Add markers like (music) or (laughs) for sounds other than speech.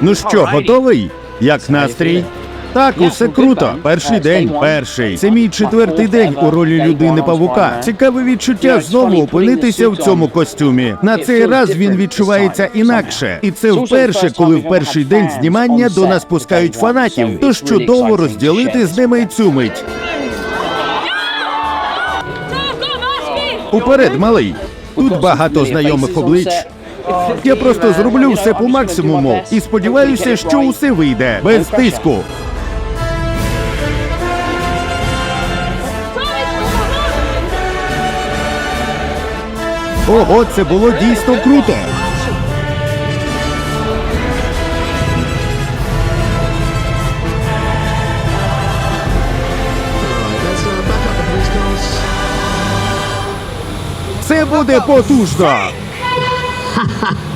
Ну що, готовий? Як настрій? Так, усе круто. Перший день, перший. Це мій четвертий день у ролі людини павука. Цікаве відчуття знову опинитися в цьому костюмі. На цей раз він відчувається інакше, і це вперше, коли в перший день знімання до нас пускають фанатів. Тож чудово розділити з ними цю мить. Уперед, малий. Тут багато знайомих облич. Я просто зроблю все по максимуму і сподіваюся, що усе вийде без тиску. Ого, це було дійсно круто. Це буде потужно. ha! (laughs)